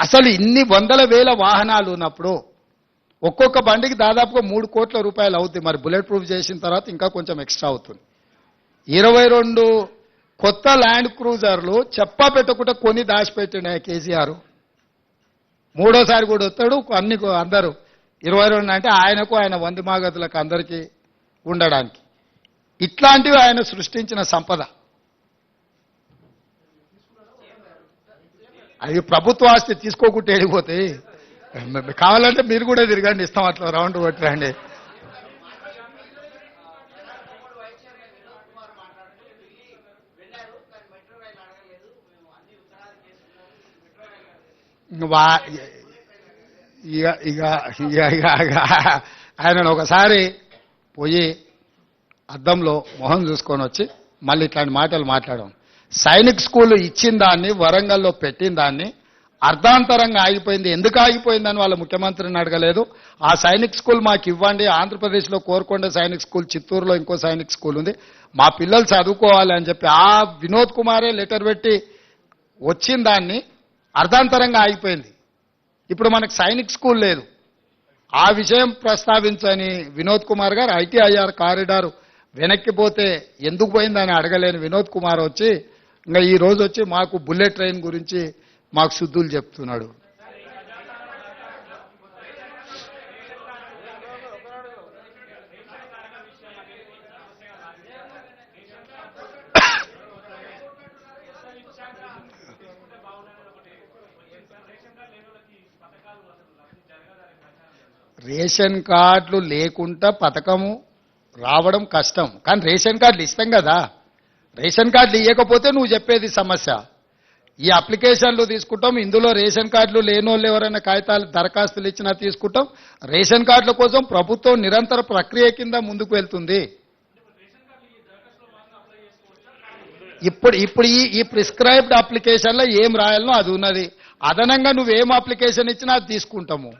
అసలు ఇన్ని వందల వేల వాహనాలు ఉన్నప్పుడు ఒక్కొక్క బండికి దాదాపుగా మూడు కోట్ల రూపాయలు అవుతుంది మరి బుల్లెట్ ప్రూఫ్ చేసిన తర్వాత ఇంకా కొంచెం ఎక్స్ట్రా అవుతుంది. ఇరవై రెండు కొత్త ల్యాండ్ క్రూజర్లు చెప్పా పెట్టకుండా కొని దాచిపెట్టిన కేసీఆర్. మూడోసారి కూడా వస్తాడు. అన్ని అందరూ ఇరవై రెండు అంటే ఆయనకు ఆయన వంది మాగతులకు అందరికీ ఉండడానికి. ఇట్లాంటివి ఆయన సృష్టించిన సంపద. అది ప్రభుత్వ ఆస్తి తీసుకోకుంటే వెళ్ళిపోతాయి కావాలంటే మీరు కూడా తిరగండి ఇస్తాం అట్లా రౌండ్ కొట్టరండి వా- ఇక ఇక ఇక ఇక ఆయన ఒకసారి పోయి అద్దంలో మొహం చూసుకొని వచ్చి మళ్ళీ ఇట్లాంటి మాటలు మాట్లాడడం. సైనిక్ స్కూల్ ఇచ్చిన దాన్ని వరంగల్లో పెట్టిన దాన్ని అర్ధాంతరంగా ఆగిపోయింది. ఎందుకు ఆగిపోయిందని వాళ్ళ ముఖ్యమంత్రిని అడగలేదు. ఆ సైనిక్ స్కూల్ మాకు ఇవ్వండి. ఆంధ్రప్రదేశ్లో కోరుకొండ సైనిక్ స్కూల్ చిత్తూరులో ఇంకో సైనిక్ స్కూల్ ఉంది. మా పిల్లలు చదువుకోవాలి అని చెప్పి ఆ వినోద్ కుమారే లెటర్ పెట్టి వచ్చిన దాన్ని అర్ధాంతరంగా ఆగిపోయింది. ఇప్పుడు మనకు సైనిక్ స్కూల్ లేదు. ఆ విషయం ప్రస్తావించని వినోద్ కుమార్ గారు ఐటీఐఆర్ కారిడార్ వెనక్కిపోతే ఎందుకు పోయిందని అడగలేని వినోద్ కుమార్ వచ్చి ఇంకా ఈ రోజు వచ్చి మాకు బుల్లెట్ ట్రైన్ గురించి మాకు శుద్ధులు చెప్తున్నాడు. రేషన్ కార్డులు లేకుండా పథకము రావడం కష్టం. కానీ రేషన్ కార్డులు ఇస్తాం కదా. రేషన్ కార్డులు ఇవ్వకపోతే నువ్వు చెప్పేది సమస్య. ఈ అప్లికేషన్లు తీసుకుంటాం ఇందులో రేషన్ కార్డులు లేని వాళ్ళు ఎవరైనా కాగితాలు దరఖాస్తులు ఇచ్చినా తీసుకుంటాం. రేషన్ కార్డుల కోసం ప్రభుత్వం నిరంతర ప్రక్రియ కింద ముందుకు వెళ్తుంది. ఇప్పుడు ఇప్పుడు ఈ ఈ ప్రిస్క్రైబ్డ్ అప్లికేషన్లో ఏం రాయాలనో అది ఉన్నది. అదనంగా నువ్వేం అప్లికేషన్ ఇచ్చినా అది తీసుకుంటాము.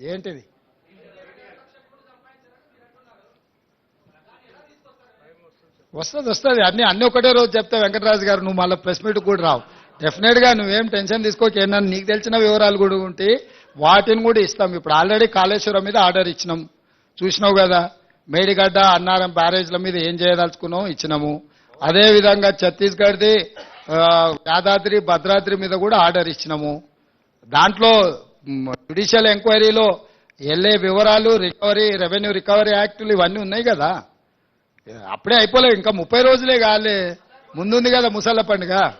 ఏంటిది? వస్తుంది వస్తుంది. అన్ని అన్ని ఒకటే రోజు చెప్తా వెంకటరాజు గారు నువ్వు మళ్ళీ ప్రెస్ మీట్ కూడా రావు. డెఫినెట్గా నువ్వేం టెన్షన్ తీసుకోక. ఏంటని నీకు తెలిసిన వివరాలు కూడా ఉంటే వాటిని కూడా ఇస్తాం. ఇప్పుడు ఆల్రెడీ కాళేశ్వరం మీద ఆర్డర్ ఇచ్చినాం. చూసినావు కదా? మేడిగడ్డ అన్నారం బ్యారేజ్ల మీద ఏం చేయదలుచుకున్నాం ఇచ్చినాము. అదేవిధంగా ఛత్తీస్గఢ్ది యాదాద్రి భద్రాద్రి మీద కూడా ఆర్డర్ ఇచ్చినాము. దాంట్లో జ్యుడిషియల్ ఎంక్వైరీలో వెళ్ళే వివరాలు రికవరీ రెవెన్యూ రికవరీ యాక్టులు ఇవన్నీ ఉన్నాయి కదా. అప్పుడే అయిపోలేదు ఇంకా ముప్పై రోజులే కాలే. ముందుంది కదా ముసళ్ళ పండుగ.